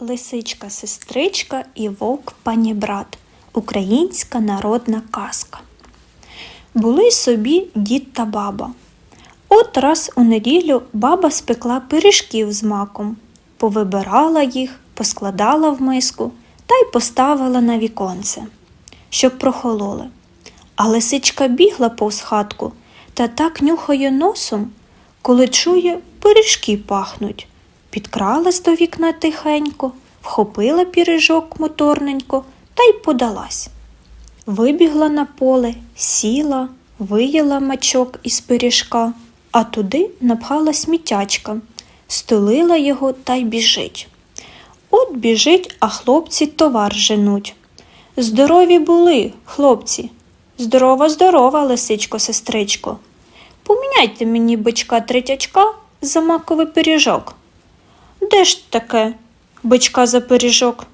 Лисичка, сестричка і вовк панібрат. Українська народна казка. Були собі дід та баба. От раз у неділю баба спекла пиріжків з маком, повибирала їх, поскладала в миску та й поставила на віконце, щоб прохололи. А лисичка бігла повз хатку та так нюхає носом, коли чує, пиріжки пахнуть. Підкралась до вікна тихенько, вхопила піріжок моторненько та й подалась. Вибігла на поле, сіла, виїла мачок із пиріжка, а туди напхала сміттячка, стулила його та й біжить. От біжить, а хлопці товар женуть. Здорові були, хлопці. Здорова, здорова, лисичко, сестричко. Поміняйте мені бичка третячка за маковий пиріжок. Де ж таке бичка за пиріжок?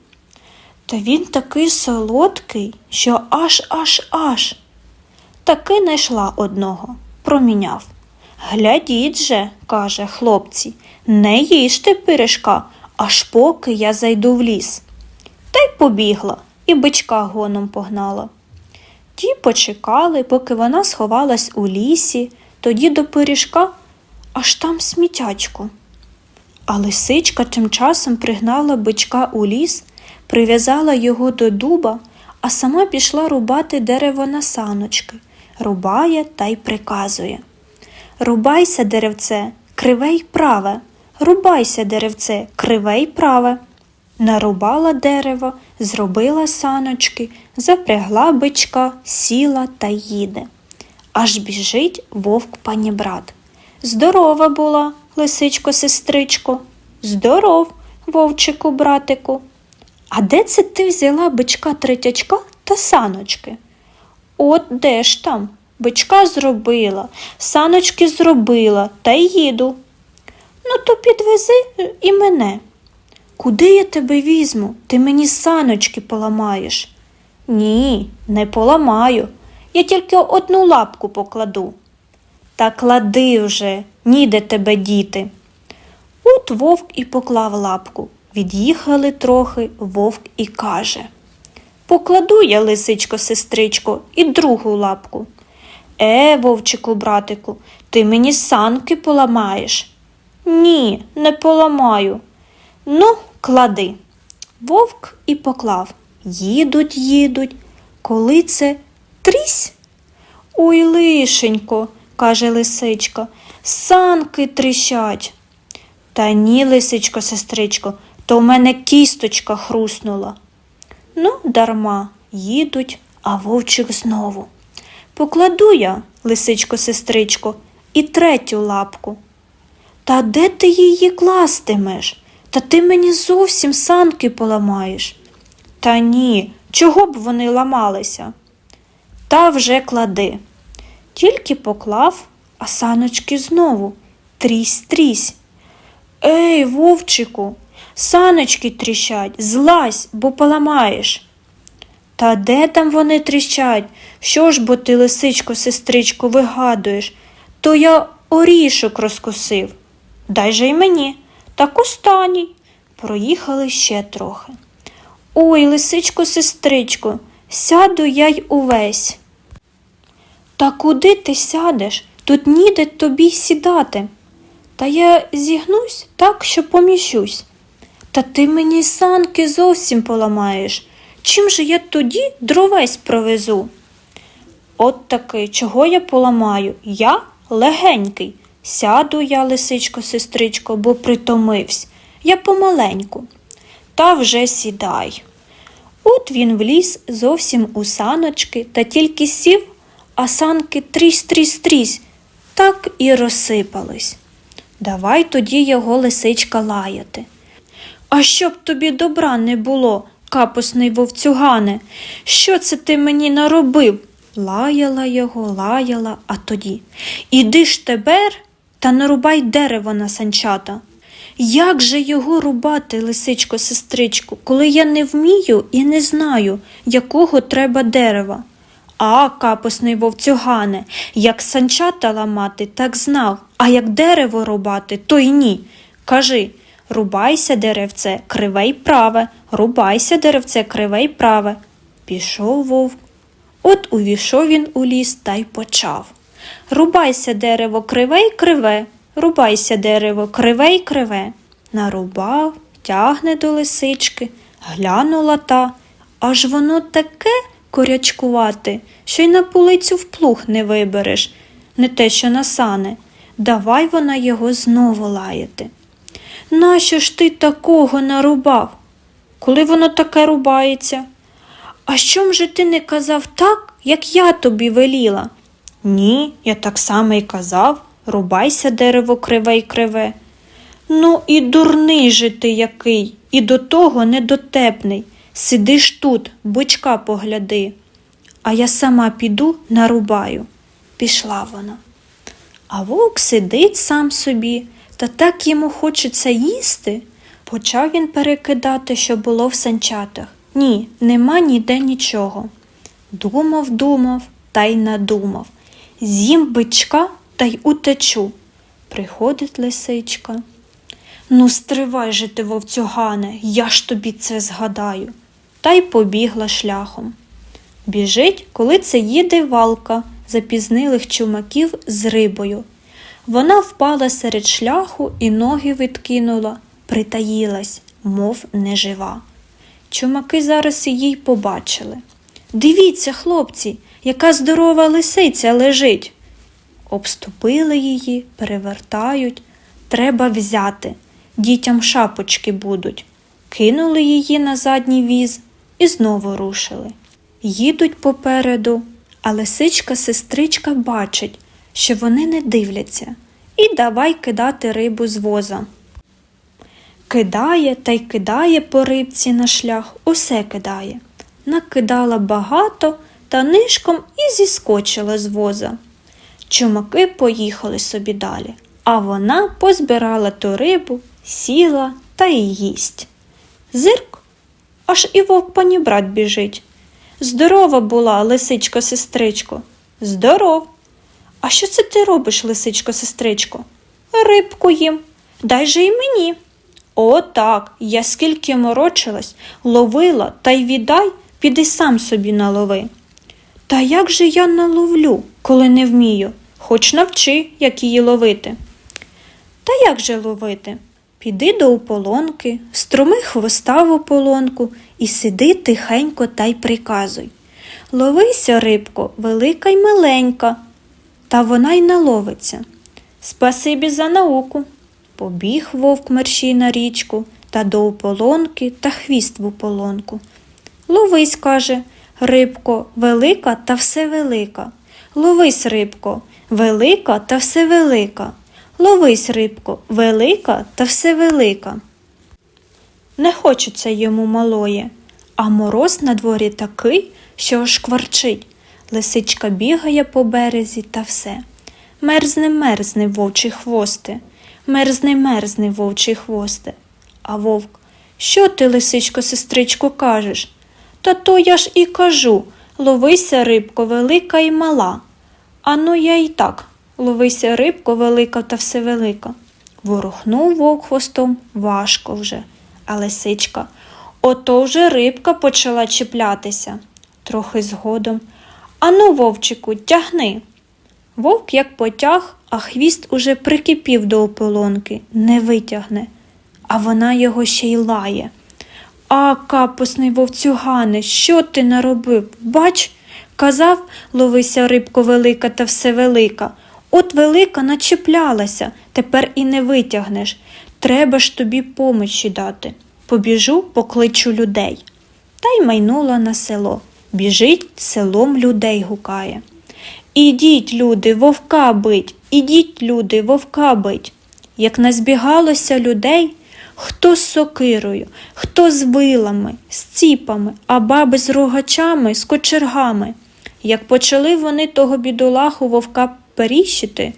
Та він такий солодкий, що аж аж аж. Таки знайшла одного, проміняв. Глядіть же, каже хлопці, не їжте пиріжка, аж поки я зайду в ліс. Та й побігла, і бичка гоном погнала. Ті почекали, поки вона сховалась у лісі, тоді до пиріжка аж там сміттячко. А лисичка тим часом пригнала бичка у ліс, прив'язала його до дуба, а сама пішла рубати дерево на саночки, рубає та й приказує. Рубайся, деревце, криве й праве, рубайся, деревце, криве й праве. Нарубала дерево, зробила саночки, запрягла бичка, сіла та їде. Аж біжить вовк панібрат. Здорова була, лисичко, сестричко. Здоров, вовчику, братику. А де це ти взяла бичка третячка та саночки? От де ж там? Бичка зробила, саночки зробила та й їду. Ну, то підвези і мене. Куди я тебе візьму? Ти мені саночки поламаєш. Ні, не поламаю. Я тільки одну лапку покладу. Та клади вже, ніде тебе діти. От вовк і поклав лапку. Від'їхали трохи, вовк і каже Покладу я, лисичко, сестричко, і другу лапку. Е, вовчику, братику, ти мені санки поламаєш. Ні, не поламаю. Ну, клади. Вовк і поклав. Їдуть, їдуть. Коли це трісь? Ой, лишенько, каже лисичка, санки тріщать. Та ні, лисичко, сестричко, то в мене кісточка хруснула. Ну, дарма, їдуть, а вовчик знову. Покладу я, лисичко, сестричко, і третю лапку. Та де ти її кластимеш? Та ти мені зовсім санки поламаєш. Та ні, чого б вони ламалися? Та вже клади. Тільки поклав, а саночки знову трісь трісь. Ей, вовчику, саночки тріщать, злазь, бо поламаєш. Та де там вони тріщать? Що ж бо ти, лисичко, сестричко, вигадуєш? То я орішок розкусив. Дай же й мені. Так останній. Проїхали ще трохи. Ой, лисичко, сестричко, сяду я й увесь. Та куди ти сядеш? Тут ніде тобі сідати. Та я зігнусь так, що поміщусь. Та ти мені санки зовсім поламаєш. Чим же я тоді дровесь провезу? От таки, чого я поламаю? Я легенький. Сяду я, лисичко, сестричко, бо притомивсь. Я помаленьку. Та вже сідай. От він вліз зовсім у саночки та тільки сів, а санки трісь трісь трісь, так і розсипались. Давай тоді його лисичка лаяти. А щоб тобі добра не було, капусний вовцюгане, що це ти мені наробив? Лаяла його, лаяла, а тоді. Іди ж тепер та нарубай дерево на санчата. Як же його рубати, лисичко, сестричко, коли я не вмію і не знаю, якого треба дерева? А, капусний вовцюгане, як санчата ламати, так знав, а як дерево рубати, то й ні. Кажи, Рубайся, деревце, криве й праве, рубайся, деревце, криве й праве. Пішов вовк. От увійшов він у ліс та й почав. Рубайся, дерево, криве й криве, рубайся, дерево, криве й криве. Нарубав, тягне до лисички, глянула та, аж воно таке корячкувате, що й на полицю в плуг не вибереш, не те, що на сани. Давай вона його знову лаяти. Нащо ж ти такого нарубав? Коли воно таке рубається? А чом же ти не казав так, як я тобі веліла? Ні, я так само й казав, рубайся дерево криве й криве. Ну і дурний же ти який, і до того недотепний. Сидиш тут, бичка погляди. А я сама піду нарубаю. Пішла вона. А вовк сидить сам собі, та так йому хочеться їсти. Почав він перекидати, що було в санчатах. Ні, нема ніде нічого. Думав, думав та й надумав. З'їм бичка та й утечу. Приходить лисичка. Ну, стривай же ти, вовцюгане, я ж тобі це згадаю. Та й побігла шляхом. Біжить, коли це їде валка запізнилих чумаків з рибою. Вона впала серед шляху і ноги відкинула, притаїлась, мов нежива. Чумаки зараз її побачили. Дивіться, хлопці, яка здорова лисиця лежить. Обступили її, перевертають. Треба взяти. Дітям шапочки будуть. Кинули її на задній віз і знову рушили. Їдуть попереду, а лисичка сестричка бачить, що вони не дивляться, і давай кидати рибу з воза. Кидає та й кидає по рибці на шлях, усе кидає. Накидала багато та нишком і зіскочила з воза. Чумаки поїхали собі далі, а вона позбирала ту рибу, сіла та й їсть. Зирк, аж і вовк панібрат біжить. Здорова була, лисичко сестричко. Здоров. А що це ти робиш, лисичко сестричко? Рибку їм. Дай же й мені. О, так, я скільки морочилась, ловила та й віддай, піди сам собі налови. Та як же я наловлю, коли не вмію? Хоч навчи, як її ловити. Та як же ловити? Піди до ополонки, струми хвоста в ополонку і сиди тихенько та й приказуй. Ловися, рибко, велика й маленька, та вона й наловиться. Спасибі за науку. Побіг вовк мерщій на річку та до ополонки та хвіст в ополонку. Ловись, каже, рибко, велика та все велика. Ловись, рибко, велика та все велика. Ловись, рибко, велика та все велика. Не хочеться йому малоє, а мороз на дворі такий, що аж кварчить. Лисичка бігає по березі та все. Мерзне, мерзне вовчі хвости, мерзне, мерзне вовчі хвости. А вовк, що ти, лисичко, сестричко, кажеш? Та то я ж і кажу ловися, рибко, велика і мала. Ану я й так, ловися, рибко, велика та всевелика. Ворухнув вовк хвостом важко вже, а лисичка. Ото вже рибка почала чіплятися. Трохи згодом. Ану, вовчику, тягни. Вовк як потяг, а хвіст уже прикипів до ополонки, не витягне, а вона його ще й лає. А, капусний вовцюгане, що ти наробив? Бач, казав, ловися рибко велика та все велика. От велика начеплялася, тепер і не витягнеш. Треба ж тобі помочі дати. Побіжу, покличу людей. Та й майнула на село. Біжить, селом людей гукає. Ідіть, люди, вовка бить, ідіть, люди, вовка бить. Як назбігалося людей, хто з сокирою, хто з вилами, з ціпами, а баби з рогачами, з кочергами. Як почали вони того бідолаху вовка періщити,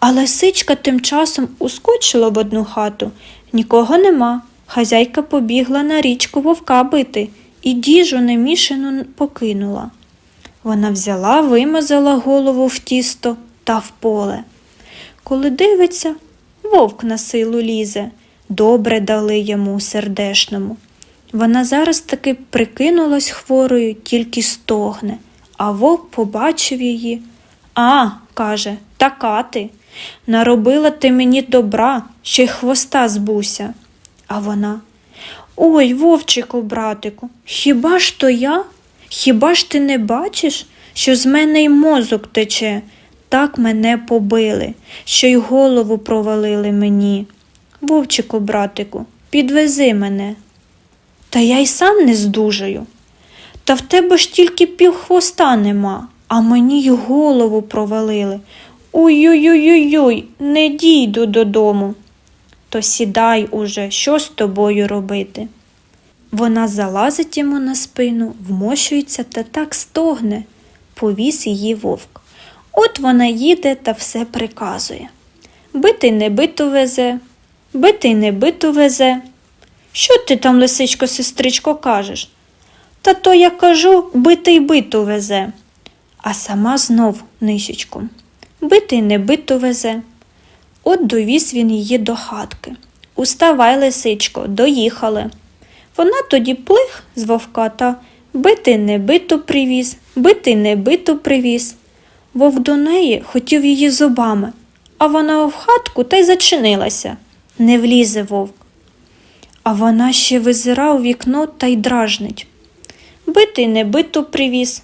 а лисичка тим часом ускочила в одну хату. Нікого нема. Хазяйка побігла на річку вовка бити і діжу немішану покинула. Вона взяла, вимазала голову в тісто та в поле. Коли дивиться, вовк на силу лізе, добре дали йому сердешному. Вона зараз таки прикинулась хворою, тільки стогне, а вовк побачив її. А, каже, така ти. Наробила ти мені добра, ще й хвоста збуся. А вона. Ой, вовчику, братику, хіба ж то я? Хіба ж ти не бачиш, що з мене й мозок тече? Так мене побили, що й голову провалили мені. Вовчику, братику, підвези мене. Та я й сам не здужаю. Та в тебе ж тільки півхвоста нема, а мені й голову провалили. Ой-ой-ой-ой, не дійду додому. То сідай уже, що з тобою робити? Вона залазить йому на спину, вмощується та так стогне, повіз її вовк. От вона їде та все приказує. Битий не биту везе, битий не биту везе. Що ти там, лисичко, сестричко, кажеш? Та то я кажу, битий биту везе. А сама знов нишечком. Битий не биту везе. От довіз він її до хатки. Уставай, лисичко, доїхали. Вона тоді плих з вовка та бити не биту привіз, бити не биту привіз. Вовк до неї хотів її зубами, а вона в хатку та й зачинилася. Не влізе вовк. А вона ще визира у вікно та й дражнить. Битий не биту привіз.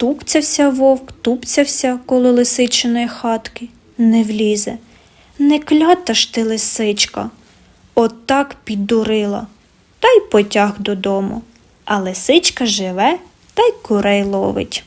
Тупцявся вовк, тупцявся коло лисичиної хатки, не влізе. Не клята ж ти, лисичка. отак піддурила, та й потяг додому. А лисичка живе та й курей ловить.